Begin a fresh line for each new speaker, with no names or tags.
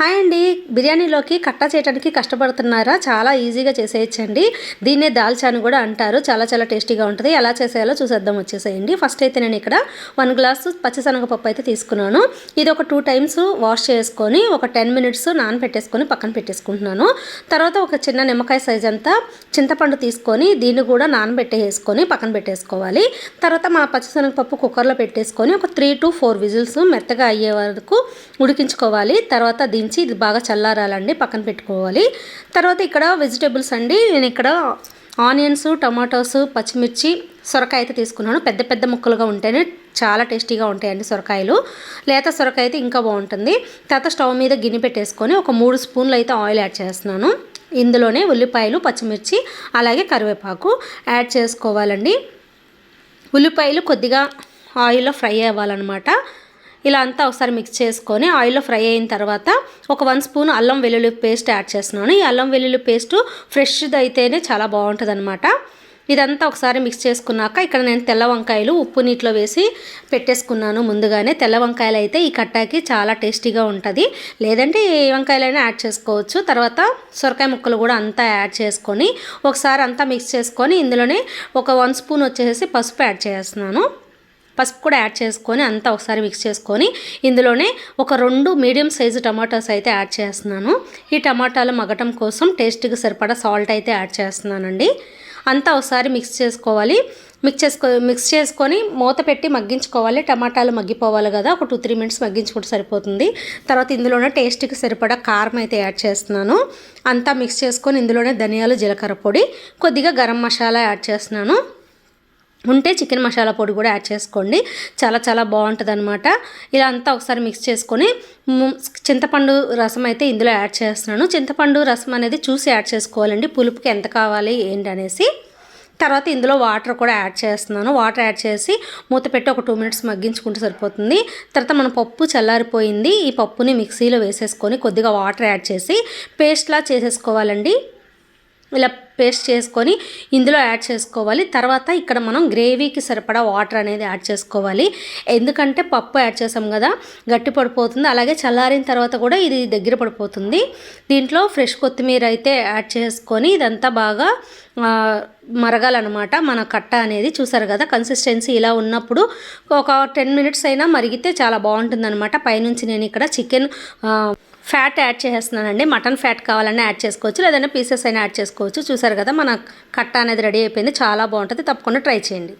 Hi అండి. బిర్యానీలోకి కట్ట చేయడానికి కష్టపడుతున్నారా? చాలా ఈజీగా చేసేయచ్చండి. దీన్నే దాల్చాని కూడా అంటారు. చాలా చాలా టేస్టీగా ఉంటుంది. ఎలా చేసేయాలో చూసేద్దాం వచ్చేసేయండి. ఫస్ట్ అయితే నేను ఇక్కడ వన్ గ్లాసు పచ్చిశనగపప్పు అయితే తీసుకున్నాను. ఇది ఒక టూ టైమ్స్ వాష్ చేసుకొని ఒక టెన్ మినిట్స్ నానబెట్టేసుకొని పక్కన పెట్టేసుకుంటున్నాను. తర్వాత ఒక చిన్న నిమ్మకాయ సైజ్ అంతా చింతపండు తీసుకొని దీన్ని కూడా నానబెట్టేసుకొని పక్కన పెట్టేసుకోవాలి. తర్వాత మా పచ్చిశనగపప్పు కుక్కర్లో పెట్టేసుకొని ఒక త్రీ టు ఫోర్ విజిల్స్ మెత్తగా అయ్యే వరకు ఉడికించుకోవాలి. తర్వాత దీని నుంచి ఇది బాగా చల్లారాలండి పక్కన పెట్టుకోవాలి. తర్వాత ఇక్కడ వెజిటేబుల్స్ అండి నేను ఇక్కడ ఆనియన్స్ టమాటోస్ పచ్చిమిర్చి సొరకాయ అయితే తీసుకున్నాను. పెద్ద పెద్ద ముక్కలుగా ఉంటేనే చాలా టేస్టీగా ఉంటాయండి సొరకాయలు. లేత సొరకాయ అయితే ఇంకా బాగుంటుంది. తర్వాత స్టవ్ మీద గిన్నె పెట్టేసుకొని ఒక మూడు స్పూన్లు అయితే ఆయిల్ యాడ్ చేస్తున్నాను. ఇందులోనే ఉల్లిపాయలు పచ్చిమిర్చి అలాగే కరివేపాకు యాడ్ చేసుకోవాలండి. ఉల్లిపాయలు కొద్దిగా ఆయిల్లో ఫ్రై అవ్వాలన్నమాట. ఇలా అంతా ఒకసారి మిక్స్ చేసుకొని ఆయిల్లో ఫ్రై అయిన తర్వాత ఒక వన్ స్పూన్ అల్లం వెల్లుల్లి పేస్ట్ యాడ్ చేస్తున్నాను. ఈ అల్లం వెల్లుల్లి పేస్ట్ ఫ్రెష్ది అయితేనే చాలా బాగుంటుంది అనమాట ఇదంతా ఒకసారి మిక్స్ చేసుకున్నాక ఇక్కడ నేను తెల్ల వంకాయలు ఉప్పు నీటిలో వేసి పెట్టేసుకున్నాను ముందుగానే. తెల్ల వంకాయలు అయితే ఈ కట్టాకి చాలా టేస్టీగా ఉంటుంది. లేదంటే ఏ వంకాయలైనా యాడ్ చేసుకోవచ్చు. తర్వాత సొరకాయ ముక్కలు కూడా అంతా యాడ్ చేసుకొని ఒకసారి అంతా మిక్స్ చేసుకొని ఇందులోనే ఒక వన్ స్పూన్ వచ్చేసి పసుపు యాడ్ చేస్తున్నాను. పసుపు కూడా యాడ్ చేసుకొని అంతా ఒకసారి మిక్స్ చేసుకొని ఇందులోనే ఒక రెండు మీడియం సైజు టమాటాస్ అయితే యాడ్ చేస్తున్నాను. ఈ టమాటాలు మగటం కోసం టేస్ట్కి సరిపడా సాల్ట్ అయితే యాడ్ చేస్తున్నానండి. అంతా ఒకసారి మిక్స్ చేసుకోవాలి. మిక్స్ చేసుకో మిక్స్ చేసుకొని మూత పెట్టి మగ్గించుకోవాలి. టమాటాలు మగ్గిపోవాలి కదా ఒక టూ త్రీ మినిట్స్ మగ్గించుకుంటే సరిపోతుంది. తర్వాత ఇందులోనే టేస్ట్కి సరిపడా కారం అయితే యాడ్ చేస్తున్నాను. అంతా మిక్స్ చేసుకొని ఇందులోనే ధనియాలు జీలకర్ర పొడి కొద్దిగా గరం మసాలా యాడ్ చేస్తున్నాను. ఉంటే చికెన్ మసాలా పొడి కూడా యాడ్ చేసుకోండి. చాలా చాలా బాగుంటుంది అనమాట ఇలా అంతా ఒకసారి మిక్స్ చేసుకొని చింతపండు రసం అయితే ఇందులో యాడ్ చేస్తున్నాను. చింతపండు రసం అనేది చూసి యాడ్ చేసుకోవాలండి. పులుపుకి ఎంత కావాలి ఏంటి అనేసి తర్వాత ఇందులో వాటర్ కూడా యాడ్ చేస్తున్నాను. వాటర్ యాడ్ చేసి మూత పెట్టి ఒక టూ మినిట్స్ మగ్గించుకుంటే సరిపోతుంది. తర్వాత మన పప్పు చల్లారిపోయింది. ఈ పప్పుని మిక్సీలో వేసేసుకొని కొద్దిగా వాటర్ యాడ్ చేసి పేస్ట్లా చేసేసుకోవాలండి. ఇలా పేస్ట్ చేసుకొని ఇందులో యాడ్ చేసుకోవాలి. తర్వాత ఇక్కడ మనం గ్రేవీకి సరిపడా వాటర్ అనేది యాడ్ చేసుకోవాలి. ఎందుకంటే పప్పు యాడ్ చేసాం కదా గట్టి పడిపోతుంది. అలాగే చల్లారిన తర్వాత కూడా ఇది దగ్గర పడిపోతుంది. దీంట్లో ఫ్రెష్ కొత్తిమీర అయితే యాడ్ చేసుకొని ఇదంతా బాగా మరగాలన్నమాట. మన కట్ట అనేది చూసారు కదా కన్సిస్టెన్సీ ఇలా ఉన్నప్పుడు ఒక టెన్ మినిట్స్ అయినా మరిగితే చాలా బాగుంటుందన్నమాట. పైనుంచి నేను ఇక్కడ చికెన్ ఫ్యాట్ యాడ్ చేసేస్తున్నానండి మటన్ ఫ్యాట్ కావాలన్నా యాడ్ చేసుకోవచ్చు. లేదంటే పీసెస్ అయినా యాడ్ చేసుకోవచ్చు. చూసారు కదా మన కట్ట అనేది రెడీ అయిపోయింది. చాలా బాగుంటుంది. తప్పకుండా ట్రై చేయండి.